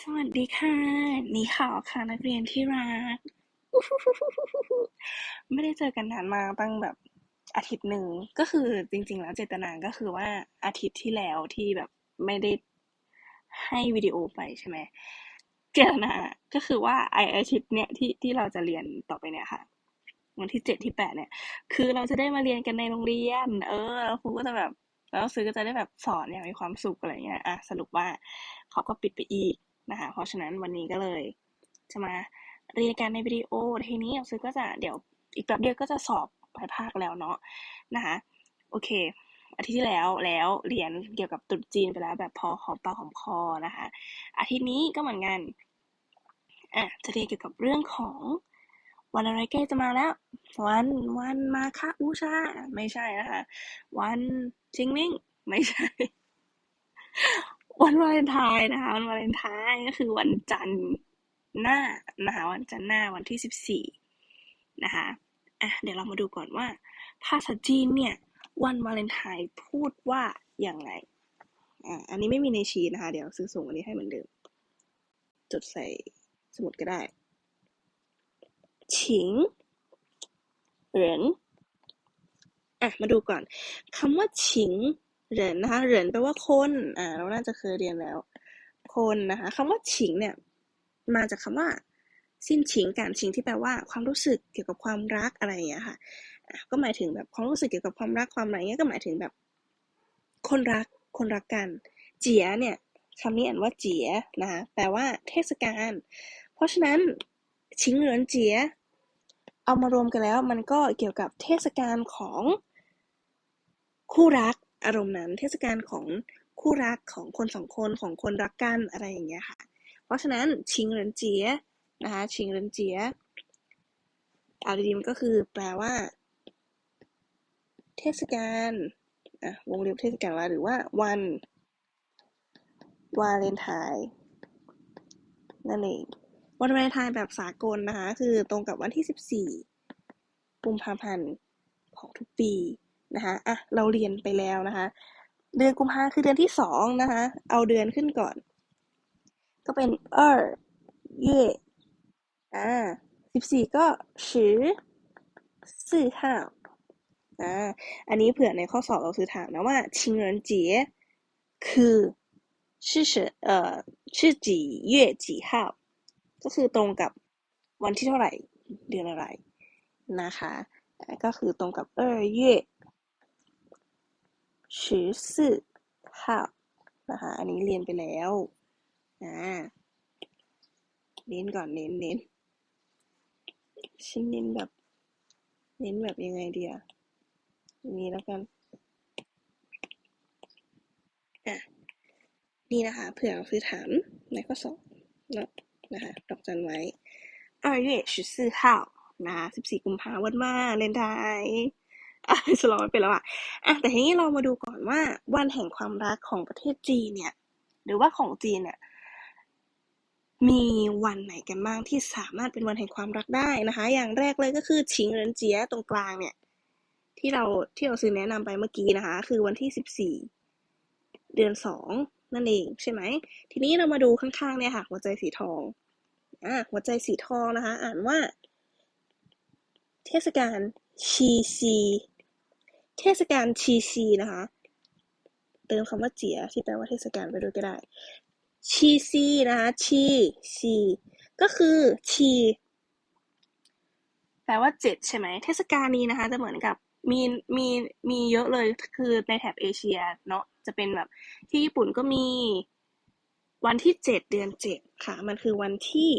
สวัสดีค่ะนี่ข่าวค่ะนักเรียนที่รัก ไม่ได้เจอกันนานมาตั้งแบบอาทิตย์หนึ่งก็คือจริง ๆ แล้วเจตนาก็คือว่าอาทิตย์ที่แล้วที่แบบไม่ได้ให้วิดีโอไปใช่ไหมเจตนาก็คือว่าไออาทิตย์เนี้ยที่ที่เราจะเรียนต่อไปเนี่ยค่ะวันที่เจ็ดที่แปดเนี่ย คือเราจะได้มาเรียนกันในโรงเรียน เออแล้วครูก็จะแบบแล้วซื้อก็จะได้แบบสอนอย่างมีความสุขอะไรเงี้ยอะสรุปว่าเขาก็ปิดไปอีก นะคะ เพราะฉะนั้นวันนี้ก็เลย จะมาเรียนการในวิดีโอ ทีนี้ซื้อก็จะเดี๋ยวอีกแป๊บเดียวก็จะสอบปลายภาคแล้วเนาะนะคะ โอเค อาทิตย์ที่แล้วแล้วเรียนเกี่ยวกับตรุษจีนไปแล้วแบบพอหอมปากหอมคอนะคะ อาทิตย์นี้ก็เหมือนกันอะจะเรียนเกี่ยวกับเรื่องของวันอะไรใกล้จะมาแล้ว วันวันมาคาบูชาไม่ใช่นะคะ วันชิงมิ่งไม่ใช่ วันวาเลนไทน์นะคะ วันวาเลนไทน์ก็คือวันจันทร์หน้านะคะวันจันทร์หน้าวันที่สิบสี่นะคะอะเดี๋ยวเรามาดูก่อนว่า ภาษาจีนเนี่ยวันวาเลนไทน์พูดว่าอย่างไรอะอันนี้ไม่มีในชีนะคะ เดี๋ยวซื้อส่งอันนี้ให้เหมือนเดิม จดใส่สมุดก็ได้ฉิงเหรินอะมาดูก่อนคำว่าฉิง เหรินนะคะเหรินแปลว่าคนอ่าเราน่าจะเคยเรียนแล้ว คนนะคะคำว่าฉิงเนี่ยมาจากคำว่าสิ้นฉิงการฉิงที่แปลว่าความรู้สึกเกี่ยวกับความรักอะไรอย่างเงี้ยค่ะอะก็หมายถึงแบบความรู้สึกเกี่ยวกับความรักความอะไรเงี้ยก็หมายถึงแบบ คนรักคนรักกัน เจียเนี่ยคำนี้อ่านว่าเจียนะคะแปลว่าเทศกาลเพราะฉะนั้นชิงเหรินเจีย เอามารวมกันแล้ว มันก็เกี่ยวกับเทศกาลของคู่รัก อารมณ์นั้น เทศกาลของคู่รักของคนสองคนของคนรักกันอะไรอย่างเงี้ยค่ะ เพราะฉะนั้นชิงเรินเจียนะคะชิงเรินเจียเอาดีๆมันก็คือแปลว่า เทศกาลอะวงเล็บเทศกาลว่าหรือว่าวันวาเลนไทน์นั่นเองวันวาเลนไทน์แบบสากลนะคะ คือตรงกับวันที่ 14กุมภาพันธ์ของทุกปี นะคะอะเราเรียนไปแล้วนะคะ เดือนกุมภาคือเดือนที่สองนะคะ เอาเดือนขึ้นก่อน ก็เป็นเออเย่อ่าสิบสี่ก็สิสี่ห้าอ่าอันนี้เผื่อในข้อสอบเราซื้อถามนะว่าชิงเหรินเจี๋ยคือชื่อเอ่อชื่อจีเย่จีห้าก็คือตรงกับวันที่เท่าไหร่เดือนอะไรนะคะ ก็คือตรงกับเออเย่ สิบสี่ห้านะคะ อันนี้เรียนไปแล้วอ่าเน้นก่อนเน้นเน้นชิ้นเน้นแบบ เน้นแบบยังไงดีอะนี้แล้วกันอ่ะนี่นะคะเผื่อซื้อถามในข้อสอบเนาะนะคะดอกจันไว้二月十四号นะคะสิบสี่กุมภาวันมาเลนไทน์ อะสลอไม่เป็นแล้วอะอะแต่ทีนี้เรามาดูก่อนว่าวันแห่งความรักของประเทศจีนเนี่ย หรือว่าของจีนเนี่ยมีวันไหนกันบ้างที่สามารถเป็นวันแห่งความรักได้นะคะ อย่างแรกเลยก็คือชิงเหรินเจียตรงกลางเนี่ย ที่เราที่เราซื้อแนะนำไปเมื่อกี้นะคะ คือวันที่สิบสี่เดือนสองนั่นเองใช่ไหม ทีนี้เรามาดูข้างๆเนี่ยค่ะหัวใจสีทองอ่าหัวใจสีทองนะคะ อ่านว่า เทศกาลชีซี เทศกาลชีซีนะคะ เติมคำว่าเจียที่แปลว่าเทศกาลไปด้วยก็ได้ชีซีนะคะชีซีก็คือชีแปลว่าเจ็ดใช่ไหมเทศกาลนี้นะคะ จะเหมือนกับมีมีมีเยอะเลยคือในแถบเอเชียเนาะจะเป็นแบบที่ญี่ปุ่นก็มีวันที่เจ็ดเดือนเจ็ดค่ะ มันคือวันที่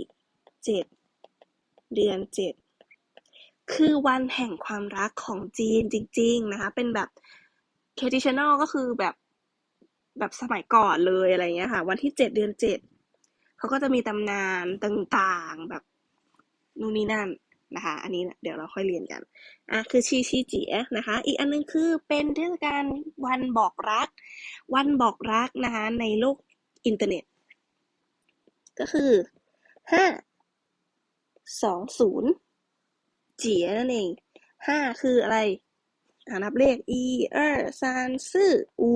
เจ็ดเดือนเจ็ด คือวันแห่งความรักของจีนจริง ๆ นะคะ เป็นแบบ traditional ก็คือแบบแบบสมัยก่อนเลยอะไรเงี้ยค่ะ วันที่เจ็ดเดือนเจ็ดเขาก็จะมีตำนานต่างๆแบบนู่นนี่นั่นนะคะ อันนี้เดี๋ยวเราค่อยเรียนกัน อะ คือชีชีเจียนะคะ อีกอันนึงคือเป็นเทศกาลวันบอกรัก วันบอกรักนะคะ ในโลกอินเทอร์เน็ต ก็คือห้าสองศูนย์ จียนั่นเอง ห้าคืออะไรอ่านับเลขอีเออซานซื่ออู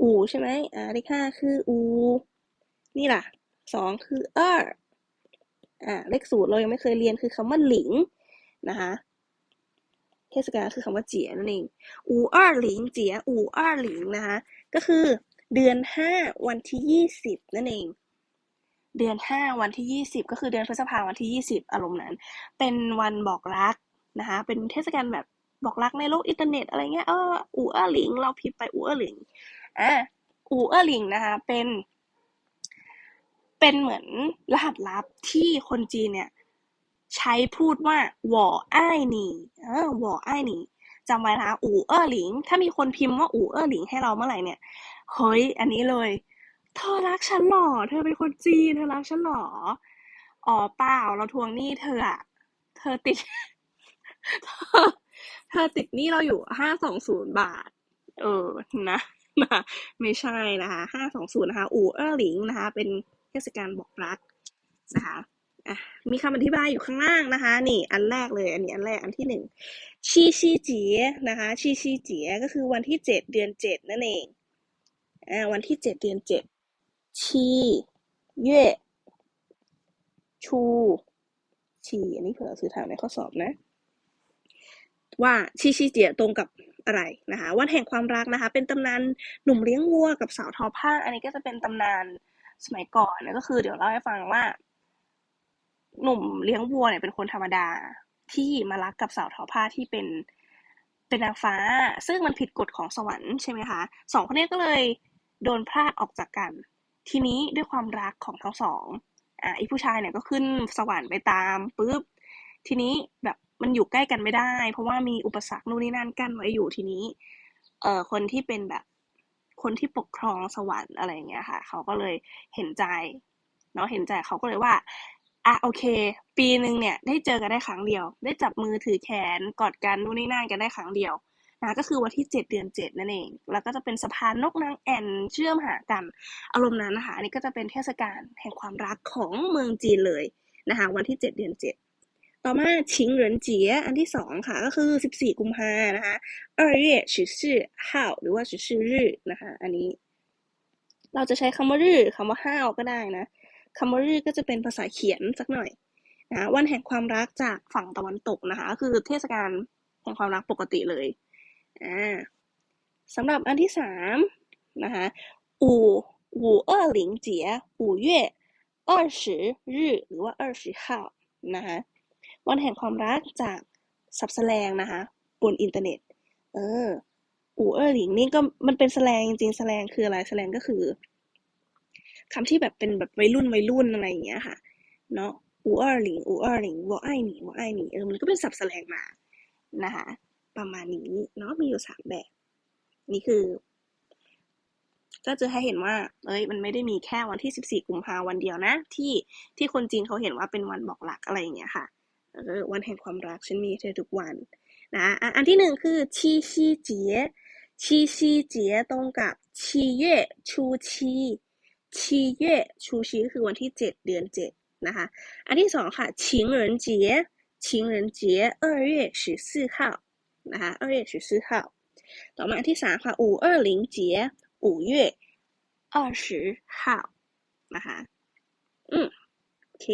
อูใช่ไหมอ่าเลขห้าคืออู นี่ล่ะสองคือเอออ่าเลขศูนย์เรายังไม่เคยเรียนคือคำว่าหลิงนะคะเทศกาลคือคำว่าเจียนั่นเองอูเออหลิงเจียอูเออหลิงนะคะก็คือเดือนห้าวันที่ยี่สิบนั่นเอง เดือนห้าวันที่ยี่สิบก็คือเดือนพฤษภาวันที่ยี่สิบอารมณ์นั้น เป็นวันบอกรักนะคะ เป็นเทศกาลแบบบอกรักในโลกอินเทอร์เน็ตอะไรเงี้ยเอออูเออหลิง เราพิมพ์ไปอูเออหลิงอะอูเออหลิงนะคะ เป็น เป็นเหมือนรหัสลับที่คนจีนเนี่ย ใช้พูดว่าหวออ้ายหนีเออหวออ้ายหนีจำไว้นะคะอูเออหลิง ถ้ามีคนพิมพ์ว่าอูเออหลิงให้เราเมื่อไหร่เนี่ยเฮ้ยอันนี้เลย เธอรักฉันหรอ เธอเป็นคนจีน เธอรักฉันหรอ อ๋อเปล่า เราทวงหนี้เธออะ เธอติด เธอ เธอติดหนี้เราอยู่ห้าสองศูนย์บาท เออ นะนะไม่ใช่นะคะห้าสองศูนย์นะคะ อู่เออหลิงนะคะ เป็นเทศกาลบอกรักนะคะอะมีคำอธิบายอยู่ข้างล่างนะคะ นี่อันแรกเลย อันนี้อันแรกอันที่หนึ่งชีชีเจียนะคะ ชีชีเจียก็คือวันที่เจ็ดเดือนเจ็ดนั่นเองอ่าวันที่เจ็ดเดือนเจ็ด ชีเย่ชูชีอันนี้เผื่อซื้อถามในข้อสอบนะ ว่าชีชีเจียตรงกับอะไรนะคะ วันแห่งความรักนะคะ เป็นตำนานหนุ่มเลี้ยงวัวกับสาวทอผ้า อันนี้ก็จะเป็นตำนานสมัยก่อนนะก็คือเดี๋ยวเล่าให้ฟังว่า หนุ่มเลี้ยงวัวเนี่ยเป็นคนธรรมดาที่มารักกับสาวทอผ้าที่เป็นเป็นนางฟ้า ซึ่งมันผิดกฎของสวรรค์ใช่ไหมคะสองคนนี้ก็เลยโดนพลาดออกจากกัน ทีนี้ด้วยความรักของทั้งสองอะไอ้ผู้ชายเนี่ยก็ขึ้นสวรรค์ไปตามปุ๊บทีนี้แบบมันอยู่ใกล้กันไม่ได้ เพราะว่ามีอุปสรรคนู่นนี่นั่นกั้นไว้อยู่ทีนี้ เอ่อคนที่เป็นแบบคนที่ปกครองสวรรค์อะไรอย่างเงี้ยค่ะ เขาก็เลยเห็นใจเนาะเห็นใจเขาก็เลยว่าอะโอเค ปีหนึ่งเนี่ยได้เจอกันได้ครั้งเดียว ได้จับมือถือแขนกอดกันนู่นนี่นั่นกันได้ครั้งเดียว นะก็คือวันที่เจ็ดเดือนเจ็ดนั่นเอง แล้วก็จะเป็นสะพานนกนางแอ่นเชื่อมหากัน อารมณ์นั้นนะคะอันนี้ก็จะเป็นเทศกาลแห่งความรักของเมืองจีนเลยนะคะ วันที่เจ็ดเดือนเจ็ดต่อมาชิงเหรินเจียอันที่สองค่ะ ก็คือสิบสี่กุมภานะคะ二月十四号หรือว่า十四日นะคะ อันนี้ เราจะใช้คำว่ารื่คำว่าห้าวก็ได้นะคำว่ารื่ก็จะเป็นภาษาเขียนสักหน่อยนะวันแห่งความรักจากฝั่งตะวันตกนะคะ ก็คือเทศกาลแห่งความรักปกติเลย อ่าสำหรับอันที่สามนะคะอู่อู่เออหลิงจียอู่เย่อ้อสือหรือว่าอ้อนะคะวันแห่งความรักจากสับแสลงนะคะบนอินเทอร์เน็ต เออ อู่เออหลิงนี่ก็มันเป็นแสลงจริงแสลงคืออะไรแสลงก็คือคำที่แบบเป็นแบบวัยรุ่นวัยรุ่นอะไรอย่างเงี้ยค่ะ เนาะอู่เออหลิงอู่เออหลิงวอไอหนีออเออมันก็เป็นสับแสลงมานะคะ ประมาณนี้เนาะมีอยู่สามแบบ นี่คือ ก็จะให้เห็นว่า เอ้ย มันไม่ได้มีแค่วันที่สิบสี่กุมภาวันเดียวนะ ที่ที่คนจีนเขาเห็นว่าเป็นวันบอกรักอะไรอย่างเงี้ยค่ะเออวันแห่งความรักฉันมีเธอทุกวันนะอ่ะอันที่หนึ่งคือชีชีเจียชีชีเจียตรงกับชีเย่ชูชีชีเย่ชูชีก็คือวันที่เจ็ดเดือนเจ็ดนะคะ อันที่สองค่ะ情人节情人节二月十四号 นะคะ二月十四号ต่อมาอันที่สามค่ะ五二零节五月二十号นะคะ อืมโอเค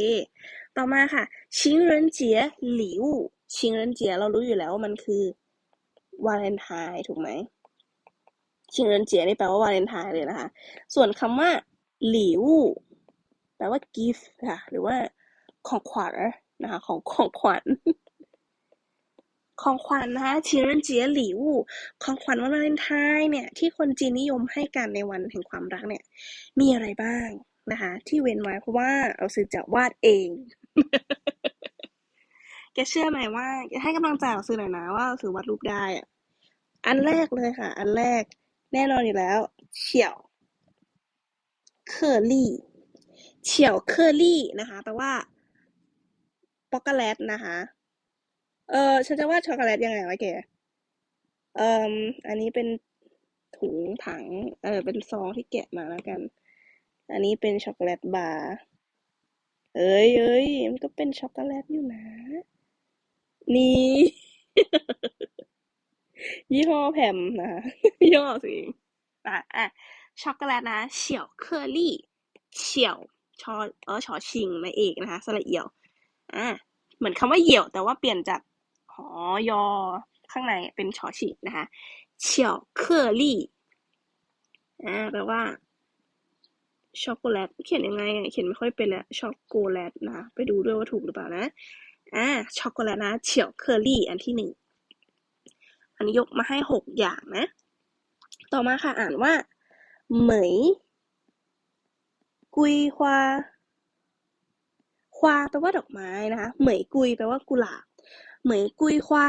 ต่อมาค่ะ情人节礼物情人节เรารู้อยู่แล้วว่ามันคือวาเลนไทน์ถูกไหม情人节นี่แปลว่าวาเลนไทน์เลยนะคะ ส่วนคำว่าหลิวแปลว่า gift ค่ะ หรือว่าของขวัญนะคะ ของของขวัญ ของขวัญนะคะ情人节礼物ของขวัญวันวาเลนไทน์เนี่ย ที่คนจีนนิยมให้กันในวันแห่งความรักเนี่ย มีอะไรบ้างนะคะ ที่เว้นไว้เพราะว่าเราซื้อจะวาดเอง แกเชื่อไหมว่าให้กำลังใจเราซื้อหน่อยนะว่าเราซื้อวาดรูปได้อะอันแรกเลยค่ะ อันแรก แน่นอนอยู่แล้ว เฉียว เคอรี่ เฉียวเคอรี่นะคะแปลว่าช็อกโกแลตนะคะ เออฉันจะวาดช็อกโกแลตยังไงวะแก เอ่ออันนี้เป็นถุงถัง เออเป็นซองที่แกะมาแล้วกัน อันนี้เป็นช็อกโกแลตบาร์ เอ้ยเอ้ยมันก็เป็นช็อกโกแลตอยู่นะ นี่ ยี่ห้อแพมนะยี่ห้อสิอะอะช็อกโกแลตนะเฉียวเคอรี่เฉียวชอเออชอชิงในเอกนะคะสระเอียว อ่าเหมือนคำว่าเหี่ยวแต่ว่าเปลี่ยนจาก หอยอ ข้างในเป็นชอชินะคะเฉียวเคอรี่อ่าแปลว่าช็อกโกแลตเขียนยังไงเขียนไม่ค่อยเป็นแล้วช็อกโกแลตนะ ไปดูด้วยว่าถูกหรือเปล่านะอ่าช็อกโกแลตนะเฉียวเคอรี่อันที่หนึ่งอันนี้ยกมาให้หกอย่างนะ ต่อมาค่ะอ่านว่า เหมย กุยฮวาฮวาแปลว่าดอกไม้นะคะเหมยกุยแปลว่ากุหลาบ เหมยกุยฮวา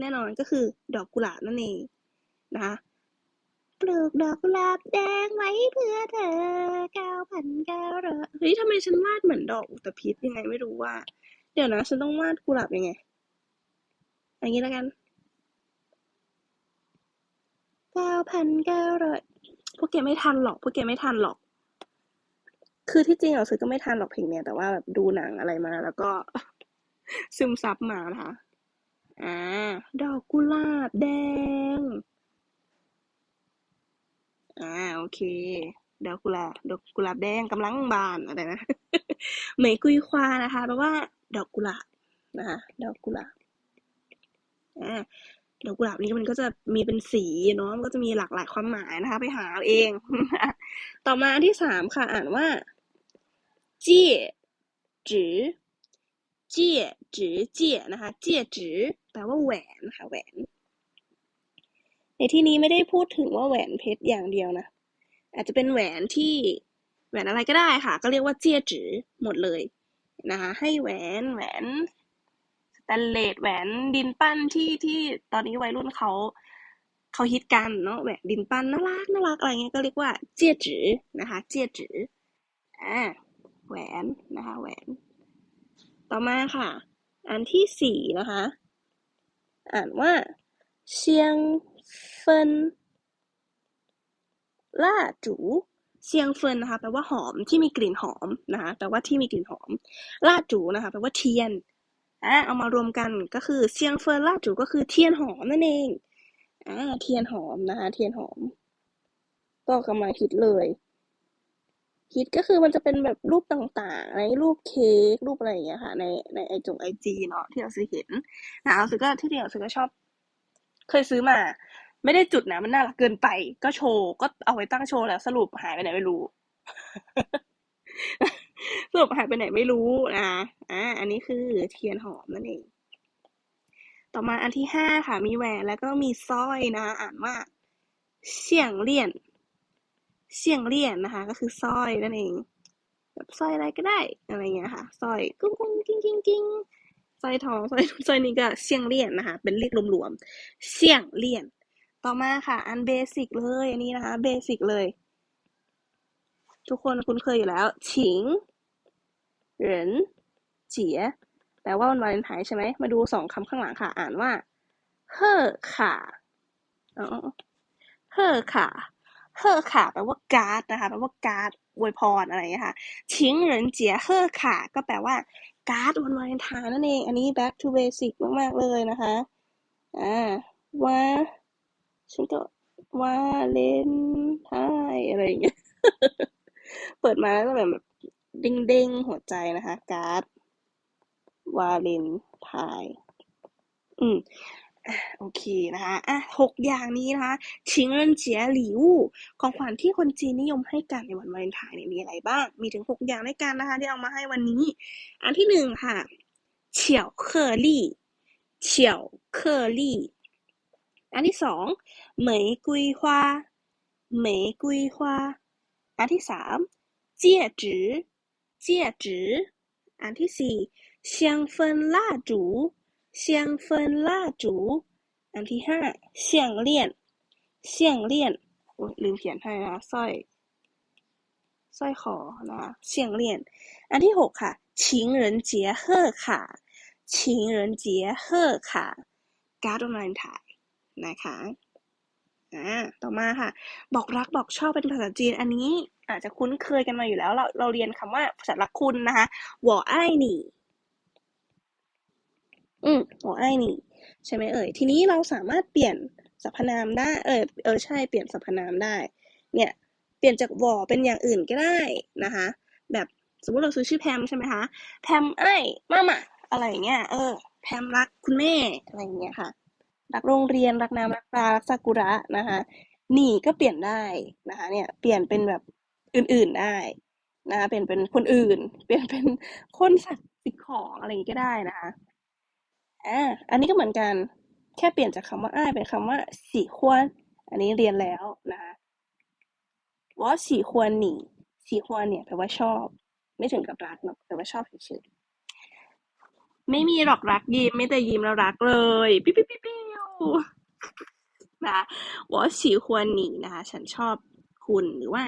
แน่นอนก็คือ ดอกกุหลาบนั่นเองนะคะปลูกดอกกุหลาบแดงไว้เพื่อเธอเก้าพันเก้าร้อยเฮ้ยทำไมฉันวาดเหมือนดอกอุตภิษยังไงไม่รู้ว่า เดี๋ยวนะ ฉันต้องวาดกุหลาบยังไงอย่างนี้แล้วกันเก้าพันเก้าร้อยพวกแกไม่ทันหรอก พวกแกไม่ทันหรอก คือที่จริงเราซื้อก็ไม่ทันหรอกเพลงเนี้ยแต่ว่าแบบดูหนังอะไรมาแล้วก็ซึมซับมานะคะ อ่า ดอกกุหลาบแดง อ่า โอเค ดอกกุหลาบ ดอกกุหลาบแดงกำลังบานอะไรนะเหมยกุยควานะคะแปลว่า ดอกกุหลาบนะคะ ดอกกุหลาบ อ่าดอกกุหลาบนี้มันก็จะมีเป็นสีเนาะ มันก็จะมีหลากหลายความหมายนะคะ ไปหาเอาเองต่อมาอันที่สามค่ะ อ่านว่า เจี้ยจือเจี้ย จือเจียนะคะ เจียจือแปลว่าแหวนนะคะแหวน ในที่นี้ไม่ได้พูดถึงว่าแหวนเพชรอย่างเดียวนะ อาจจะเป็นแหวนที่แหวนอะไรก็ได้ค่ะ ก็เรียกว่าเจียจือหมดเลยนะคะ ให้แหวนแหวนสแตนเลสแหวนดินปั้นที่ที่ตอนนี้วัยรุ่นเขาเขาฮิตกันเนาะแหวนดินปั้นน่ารักน่ารักอะไรเงี้ยก็เรียกว่าเจียจือนะคะ เจียจืออ่าแหวนนะคะแหวน ต่อมาค่ะ อันที่สี่นะคะ อ่านว่าเชียงเฟินล่าจูเซียงเฟินนะคะแปลว่าหอมที่มีกลิ่นหอมนะคะแปลว่าที่มีกลิ่นหอมล่าจูนะคะแปลว่าเทียนอ่าเอามารวมกันก็คือเซียงเฟินล่าจูก็คือเทียนหอมนั่นเองอ่าเทียนหอมนะคะเทียนหอม ก็กำลังฮิตเลย ฮิตก็คือมันจะเป็นแบบรูปต่างๆ ในรูปเค้กรูปอะไรอย่างเงี้ยค่ะ ในในไอจงไอจีเนาะที่เราซื้อเห็นนะเราซื้อก็ที่เดียวซื้อก็ชอบ เคยซื้อมา ไม่ได้จุดนะมันน่ารักเกินไป ก็โชว์ก็เอาไว้ตั้งโชว์แล้วสรุปหายไปไหนไม่รู้สรุปหายไปไหนไม่รู้นะอ่าอันนี้คือเทียนหอมนั่นเอง ต่อมาอันที่ห้าค่ะ มีแหวนแล้วก็มีสร้อยนะ อ่านว่าเสี่ยงเลี่ยน เสี่ยงเลี่ยนนะคะ ก็คือสร้อยนั่นเองแบบสร้อยอะไรก็ได้อะไรเงี้ยค่ะสร้อยกุ้งกุ้งกิ้งกิ้งกิ้งสร้อยทองสร้อยสร้อยนี้ก็เสี่ยงเลี่ยนนะคะ เป็นเรียกรวมๆเสี่ยงเลี่ยน ต่อมาค่ะ อันเบสิกเลยอันนี้นะคะเบสิกเลย ทุกคนคุ้นเคยอยู่แล้วฉิงเหรินเจียแปลว่าวันวาเลนไทน์ใช่ไหมมาดูสองคำข้างหลังค่ะ อ่านว่าเฮ่อค่ะอ๋อเฮ่อค่ะ เฮ่อค่ะแปลว่าการ์ดนะคะแปลว่าการ์ดอวยพรอะไรอย่างเงี้ยค่ะชิงเหรินเจียเฮ่อค่ะ ก็แปลว่าการ์ดวันวาเลนไทน์นั่นเอง อันนี้ back to basic มาก ๆ เลยนะคะอ่าว่าฉันก็ว่าเลนไทน์อะไรอย่างเงี้ยเปิดมาแล้วก็แบบเด้งๆหัวใจนะคะ การ์ดวาเลนไทน์อืม โอเคนะคะอะหกอย่างนี้นะคะชิงเรินเจียหลิวของขวัญที่คนจีนนิยมให้กันในวันวาเลนไทน์เนี่ยมีอะไรบ้าง มีถึงหกอย่างด้วยกันนะคะ ที่เอามาให้วันนี้ อันที่หนึ่งค่ะเฉียวเคอรี่เฉียวเคอรี่อันที่สองเหมยกุยฮวาเหมยกุยฮวาอันที่สามเจี้ยจือเจี้ยจืออันที่สี่ เซียงเฟินล่าจู อันที่ห้าเซียงเลี่ยน เซียงเลี่ยนลืมเขียนให้นะสร้อยสร้อยคอนะเซียงเลี่ยน อันที่หกค่ะชิงเหรินเจียเฮ่อค่ะชิงเหรินเจียเฮ่อค่ะการ์ดออนไลน์ถ่ายนะคะอ่าต่อมาค่ะ บอกรักบอกชอบเป็นภาษาจีนอันนี้อาจจะคุ้นเคยกันมาอยู่แล้ว เราเราเรียนคำว่าภาษารักคุณนะคะหัวไอหนี่ อืมวอไอ้นี่ใช่ไหมเอ่ย ทีนี้เราสามารถเปลี่ยนสรรพนามได้ เออเออใช่เปลี่ยนสรรพนามได้ เนี่ย เปลี่ยนจากวอเป็นอย่างอื่นก็ได้นะคะ แบบสมมติเราซื้อชื่อแพมใช่ไหมคะแพมไอ้มามาอะไรเงี้ยเออ แพมรักคุณแม่อะไรเงี้ยค่ะ รักโรงเรียนรักน้ำรักปลารักซากุระนะคะหนีก็เปลี่ยนได้นะคะ เนี่ย เปลี่ยนเป็นแบบอื่นๆได้นะะเปลี่ยนเป็นคนอื่น เปลี่ยนเป็นคนสัตว์สิ่งของอะไรอย่างนี้ก็ได้นะคะ อ่าอันนี้ก็เหมือนกัน แค่เปลี่ยนจากคำว่าอ้ายเป็นคำว่าสีควร อันนี้เรียนแล้วนะคะว่าสีควรหนีสีควรเนี่ยแปลว่าชอบ ไม่ถึงกับรักเนาะแต่ว่าชอบเฉยๆไม่มีหรอกรักยิ้มไม่แต่ยิ้มแล้วรักเลยปิ๊วปิ๊วปิ๊วปิ๊วนะว่าสีควรหนีนะคะ ฉันชอบคุณหรือว่า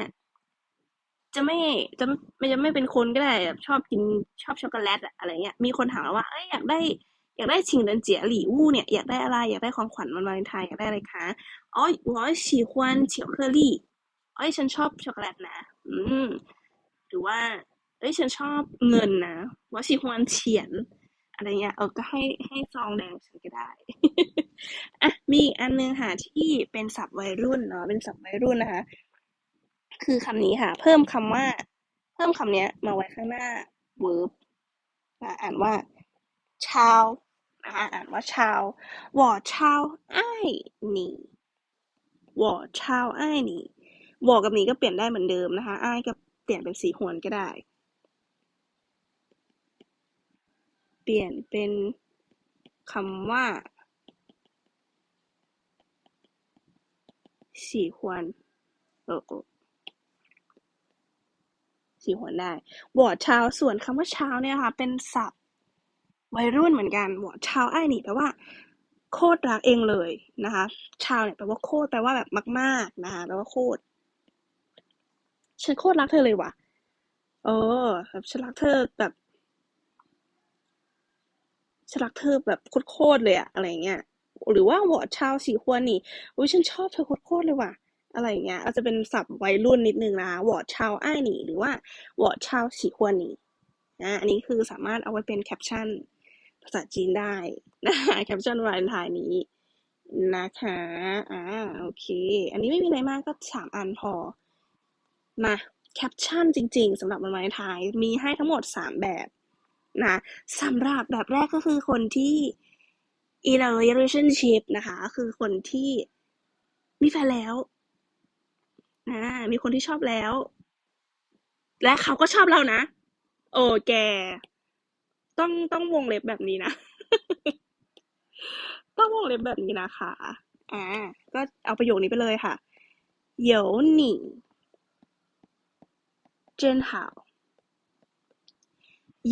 จะไม่จะไม่จะไม่เป็นคนก็ได้ชอบกินชอบช็อกโกแลตอะอะไรเงี้ยมีคนถามเราว่าเอ้ยอยากได้ อยากได้ชิงเดินเจี๋ยหลี่วู้เนี่ยอยากได้อะไรอยากได้ของขวัญวันวาเลนไทน์อยากได้อะไรคะอ๋อ我喜欢巧克力เอ้ยฉันชอบช็อกโกแลตนะ อืม หรือว่า เอ้ยฉันชอบเงินนะว่า喜欢钱อะไรเงี้ยเออก็ให้ให้ซองแดงฉันก็ได้ อ่ะมีอีกอันนึงค่ะที่เป็นศัพท์วัยรุ่นเนาะเป็นศัพท์วัยรุ่นนะคะ คือคำนี้ค่ะ เพิ่มคำว่า เพิ่มคำเนี้ย มาไว้ข้างหน้า verb นะอ่านว่าชาว นะคะอ่านว่าชาววอชาวไอ้นี่วอชาวไอ้นี่วอกับนีก็เปลี่ยนได้เหมือนเดิมนะคะไอ้ก็เปลี่ยนเป็นสีหวนก็ได้ เปลี่ยนเป็นคำว่าสี่หวนโอ้สีหัวนได้วอชาวส่วนคำว่าชาวเนี่ยค่ะเป็นศัพท วัยรุ่นเหมือนกันหมวดชาวไอ้นี่แปลว่าโคตรรักเองเลยนะคะ ชาวเนี่ยแปลว่าโคตรแปลว่าแบบมาก ๆ นะคะแปลว่าโคตรฉันโคตรรักเธอเลยว่ะ เออแบบฉันรักเธอแบบฉันรักเธอแบบโคตรเลยอะอะไรเงี้ยหรือว่าวอดชาวสีควรนี่อุ้ยฉันชอบเธอโคตรเลยว่ะ อะไรเงี้ยอาจจะเป็นศัพท์วัยรุ่นนิดนึงนะวอดชาวไอ้นีหรือว่าวอดชาวสีควรนี่นะอันนี้คือสามารถเอาไว้เป็นแคปชั่นาษาจีนได้นะคะแคปชั่นวาเลนไทน์นี้นะคะอ่าโอเค อันนี้ไม่มีอะไรมากก็สามอันพอ มาแคปชั่นจริง ๆสำหรับวันวาเลนไทน์มีให้ทั้งหมดสามแบบนะสำหรับแบบแรกก็คือคนที่ in a relationship นะคะ คือคนที่มีแฟนแล้วนะมีคนที่ชอบแล้ว และเขาก็ชอบเรานะ โอแก ต้องต้องวงเล็บแบบนี้นะ ต้องวงเล็บแบบนี้นะคะ อ่า ก็เอาประโยคนี้ไปเลยค่ะ有你真好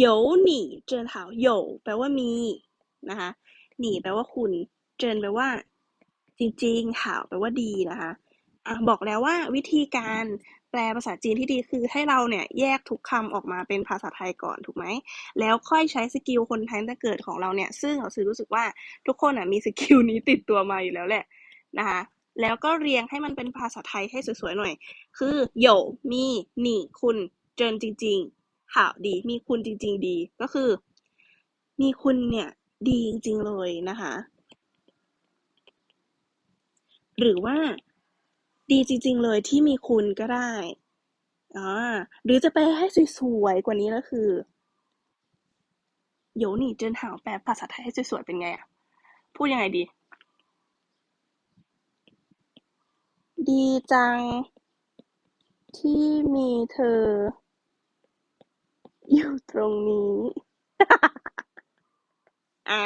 有你真好有แปลว่ามีนะคะหนีแปลว่าคุณเจนแปลว่า จริงๆหาวแปลว่าดีนะคะอ่ะบอกแล้วว่าวิธีการแป ลภาษาจีนที่ดีคือให้เราเนี่ยแยกทุกคำออกมาเป็นภาษาไทยก่อนถูกไหม แล้วค่อยใช้สกิลคนไทยตั้งเกิดของเราเนี่ย ซึ่งเราซื้อรู้สึกว่าทุกคนอะมีสกิลนี้ติดตัวมาอยู่แล้วแหละนะคะแล้วก็เรียงให้มันเป็นภาษาไทยให้สวยๆหน่อย คือโยมีหนีคุณเจินจริง ๆ ข่าวดี มีคุณจริง ๆ ดี ก็คือ มีคุณเนี่ยดีจริง ๆ เลยนะคะ หรือว่า ดีจริง ๆ เลยที่มีคุณก็ได้อ่าหรือจะไปให้สวยๆกว่านี้ก็คือโยนี่เจินหาวแปลภาษาไทยให้สวยๆเป็นไงอะพูดยังไงดี ดีจัง ที่มีเธอ อยู่ตรงนี้ อ่า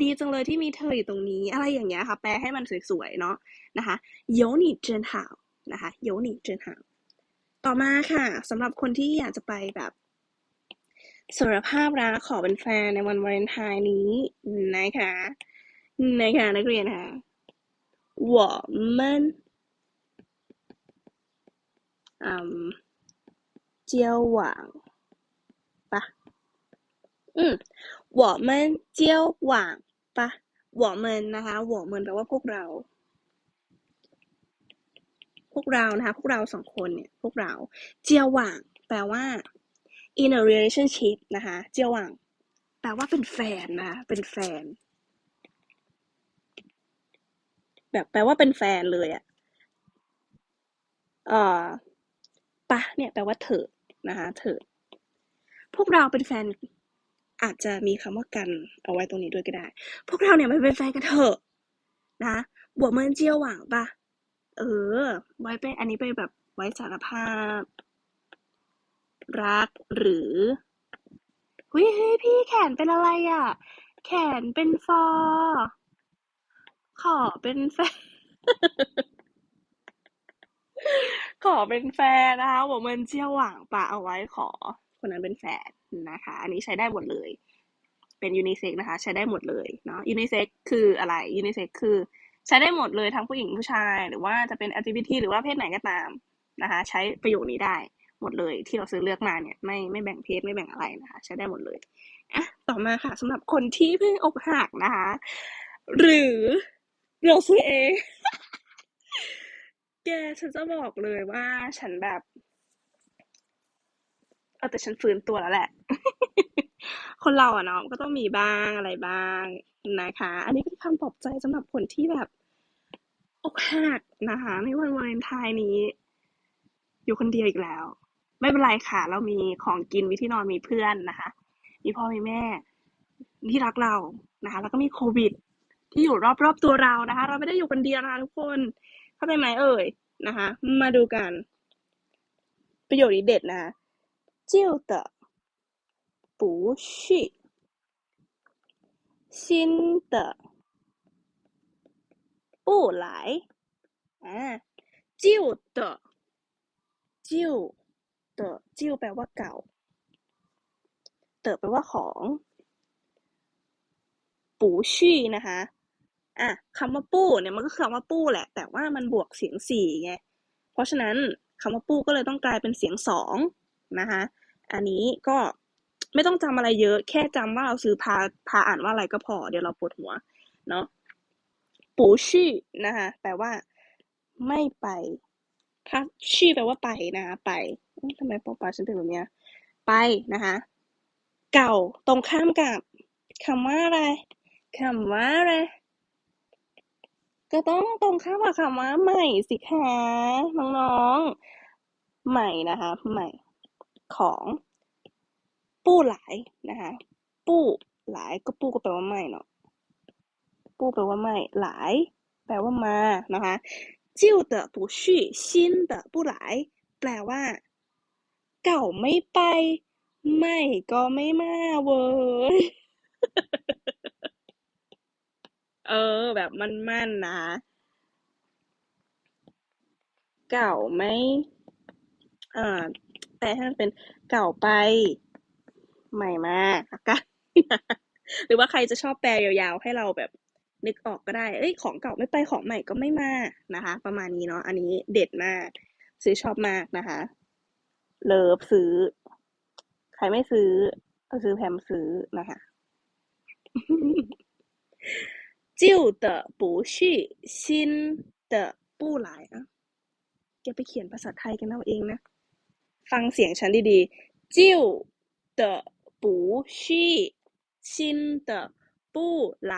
ดีจังเลยที่มีเธออยู่ตรงนี้ อะไรอย่างเงี้ยค่ะ แปลให้มันสวยๆเนาะนะคะโยหนี่เจินหาวนะคะโยหนี่เจินหาวต่อมาค่ะสำหรับคนที่อยากจะไปแบบสารภาพรักขอเป็นแฟนในวันวาเลนไทน์นี้นะคะนะคะนักเรียนค่ะ我们嗯交往吧 嗯我们交往吧我们นะคะ我们แปลว่าพวกเรา พวกเรานะคะ พวกเราสองคนเนี่ย พวกเรา เจียวหว่าง แปลว่า in a relationship นะคะ เจียวหว่าง แปลว่าเป็นแฟนนะคะเป็นแฟน แบบแปลว่าเป็นแฟนเลยอะเอ่อปะเนี่ยแปลว่าเธอ นะคะเถิดพวกเราเป็นแฟน อาจจะมีคำว่ากันเอาไว้ตรงนี้ด้วยก็ได้ พวกเราเนี่ยมันเป็นแฟนกันเถอะนะบวกเมินเจียวหวังปะเออ ไว้ไปอันนี้ไปแบบไว้สารภาพ รักหรือเฮ้ยพี่แขนเป็นอะไรอะ แขนเป็นฟอ ขอเป็นแฟน ขอเป็นแฟนนะคะบวกเมินเจียวหวังปะเอาไว้ขอ คนนั้นเป็นแฟน นะคะ อันนี้ใช้ได้หมดเลย เป็นยูนิเซ็กนะคะ ใช้ได้หมดเลยเนาะยูนิเซ็กคืออะไรยูนิเซ็กคือใช้ได้หมดเลยทั้งผู้หญิงผู้ชาย หรือว่าจะเป็น LGBT หรือว่าเพศไหนก็ตามนะคะ ใช้ประโยคนี้ได้หมดเลยที่เราซื้อเลือกมาเนี่ยไม่ไม่แบ่งเพศไม่แบ่งอะไรนะคะ ใช้ได้หมดเลยอะต่อมาค่ะสำหรับคนที่เพิ่งอกหักนะคะ หรือเราซื้อเองแกฉันจะบอกเลยว่าฉันแบบ เออแต่ฉันฟื้นตัวแล้วแหละ คนเราอะเนาะก็ต้องมีบ้างอะไรบ้างนะคะ อันนี้เป็นคำปลอบใจสำหรับคนที่แบบอกหักนะคะ ในวันวาเลนไทน์นี้ อยู่คนเดียวอีกแล้ว ไม่เป็นไรค่ะ เรามีของกินมีที่นอนมีเพื่อนนะคะ มีพ่อมีแม่ที่รักเรานะคะ แล้วก็มีโควิด ที่อยู่รอบๆตัวเรานะคะ เราไม่ได้อยู่คนเดียวนะคะทุกคนเข้าใจไหมเอ่ยนะคะ มาดูกัน ประโยคนี้เด็ดนะคะ 旧的不去新的不来อ่า旧的旧的旧แปลว่าเก่า เต๋อแปลว่าของปูชี่นะคะ อ่ะคำว่าปู้เนี่ยมันก็คือคำว่าปู้แหละ แต่ว่ามันบวกเสียงสี่ไง เพราะฉะนั้นคำว่าปู้ก็เลยต้องกลายเป็นเสียงสองนะคะ อันนี้ก็ไม่ต้องจำอะไรเยอะ แค่จำว่าเราซื้อพาพาอ่านว่าอะไรก็พอ เดี๋ยวเราปวดหัว เนาะปูชี่นะคะแปลว่า ไม่ไปถ้าชี่แปลว่าไปนะคะไปทำไมปอปลาฉันเป็นแบบเนี้ย ไปนะคะเก่าตรงข้ามกับคำว่าอะไรคำว่าอะไรก็ต้องตรงข้ามกับคำว่าใหม่สิคะน้องๆ ใหม่นะคะ ใหม่ ของปู้หลายนะคะ ปู้หลายก็ปู้ก็แปลว่าไม่เนาะปู้แปลว่าไม่หลาย แปลว่ามานะคะ旧的不去新的不来แปลว่า เก่าไม่ไป ไม่ก็ไม่มาเว้ยเออ แบบมันมั่นนะ เก่าไม่อ่า แต่ถ้ามันเป็นเก่าไป ใหม่มาละกัน หรือว่าใครจะชอบแปลยาวๆ ให้เราแบบนึกออกก็ได้ เอ้ย ของเก่าไม่ไปของใหม่ก็ไม่มานะคะ ประมาณนี้เนาะ อันนี้เด็ดมาก ซื้อชอบมากนะคะ เลิฟซื้อ ใครไม่ซื้อก็ซื้อแพมซื้อนะคะ 旧的不去新的不来อ่ะแกไปเขียนภาษาไทยกันเอาเองนะ ฟังเสียงฉันดีดีจิ้วเต๋อปูชี่ชินเต๋อปู้ห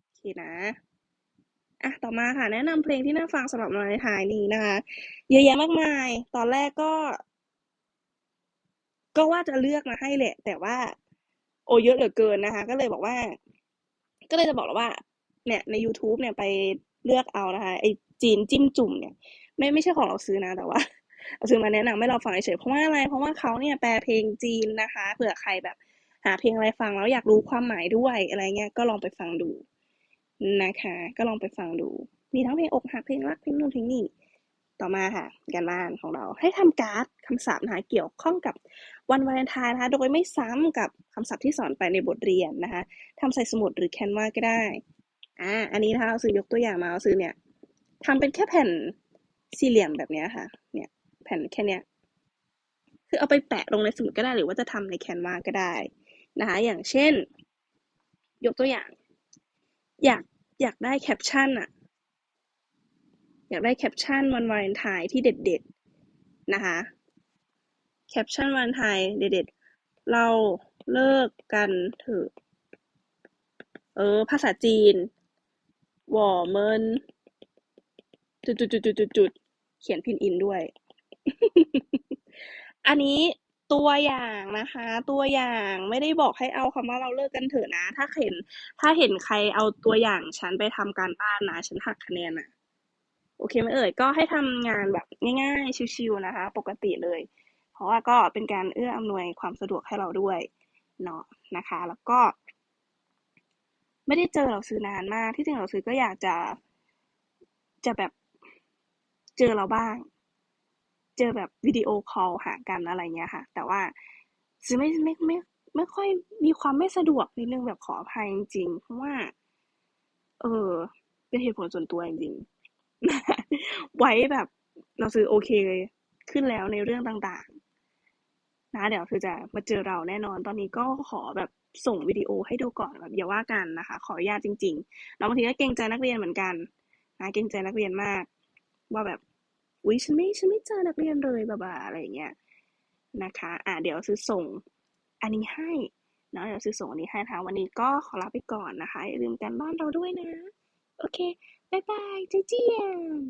โอเคนะอะต่อมาค่ะ แนะนำเพลงที่น่าฟังสำหรับลายในทายนี้นะคะ เยอะแยะมากมาย ตอนแรกก็ ก็ว่าจะเลือกมาให้แหละ แต่ว่า โอเยอะเหลือเกินนะคะ ก็เลยบอกว่า ก็เลยจะบอกแล้วว่า เนี่ยใน YouTube เนี่ยไปเลือกเอานะคะ ไอจีนจิ้มจุ่มเนี่ย ไม่ไม่ใช่ของเราซื้อนะแต่ว่า เอาซื้อมาแนะนำให้เราฟังเฉยเพราะว่าอะไร เพราะว่าเขาเนี่ยแปลเพลงจีนนะคะ เผื่อใครแบบหาเพลงอะไรฟังแล้วอยากรู้ความหมายด้วยอะไรเงี้ย ก็ลองไปฟังดูนะคะ ก็ลองไปฟังดู มีทั้งเพลงอกหักเพลงรักเพลงนู่นเพลงนี่ ต่อมาค่ะการบ้านของเราให้ทำการ์ดคำศัพท์นะคะเกี่ยวข้องกับวันวาเลนไทน์นะคะ โดยไม่ซ้ำกับคำศัพท์ที่สอนไปในบทเรียนนะคะทำใส่สมุดหรือแคนวาก็ได้ อ่า อันนี้นะคะเราซื้อยกตัวอย่างมาเราซื้อเนี่ยทำเป็นแค่แผ่นสี่เหลี่ยมแบบนี้ค่ะ เนี่ย ผ่นแค่เนี้ยคือเอาไปแปะลงในสมุดก็ได้หรือว่าจะทำในแคนวาก็ได้นะคะอย่างเช่น ยกตัวอย่าง อยากอยากได้แคปชั่นอะอยากได้แคปชั่นวันวาเลนไทน์ที่เด็ดๆนะคะแคปชั่นวันไทน์เด็ดๆเราเลิกกันเถอะเออ ภาษาจีนหว่อเมินจุดจุดจุดจุดจุดจุดเขียนพินอินด้วย อันนี้ตัวอย่างนะคะ ตัวอย่างไม่ได้บอกให้เอาคำว่าเราเลิกกันเถอะนะ ถ้าเห็น ถ้าเห็นใครเอาตัวอย่างฉันไปทำการบ้านนะ ฉันหักคะแนนนะโอเคไหมเอ่ยก็ให้ทำงานแบบง่ายๆชิวๆนะคะ ปกติเลย เพราะว่าก็เป็นการเอื้ออำนวยความสะดวกให้เราด้วยเนาะนะคะ แล้วก็ ไม่ได้เจอเราซื้อนานมากที่จริงเราซื้อก็อยากจะ จะแบบเจอเราบ้าง เจอแบบวิดีโอคอลหากันอะไรเงี้ยค่ะ แต่ว่าซื้อไม่ไม่ไม่ไม่ค่อยมีความไม่สะดวกนิดนึงแบบขออภัยจริงๆเพราะว่า เออ เป็นเหตุผลส่วนตัวจริงๆไว้แบบเราซื้อโอเคขึ้นแล้วในเรื่องต่างๆ นะ เดี๋ยวคือจะมาเจอเราแน่นอนตอนนี้ก็ขอแบบส่งวิดีโอให้ดูก่อนแบบอย่าว่ากันนะคะ ขออนุญาตจริงๆแล้วบางทีก็เกรงใจนักเรียนเหมือนกันนะเกรงใจนักเรียนมาก ว่าแบบ อุ๊ยฉันไม่ฉันไม่เจอนักเรียนเลยบ้าๆอะไรอย่างเงี้ยนะคะ อะเดี๋ยวซื้อส่งอันนี้ให้เนาะเดี๋ยวซื้อส่งอันนี้ให้ทางวันนี้ก็ขอลาไปก่อนนะคะอย่าลืมกันบ้านเราด้วยนะ โอเคบายบายเจ๊เจียน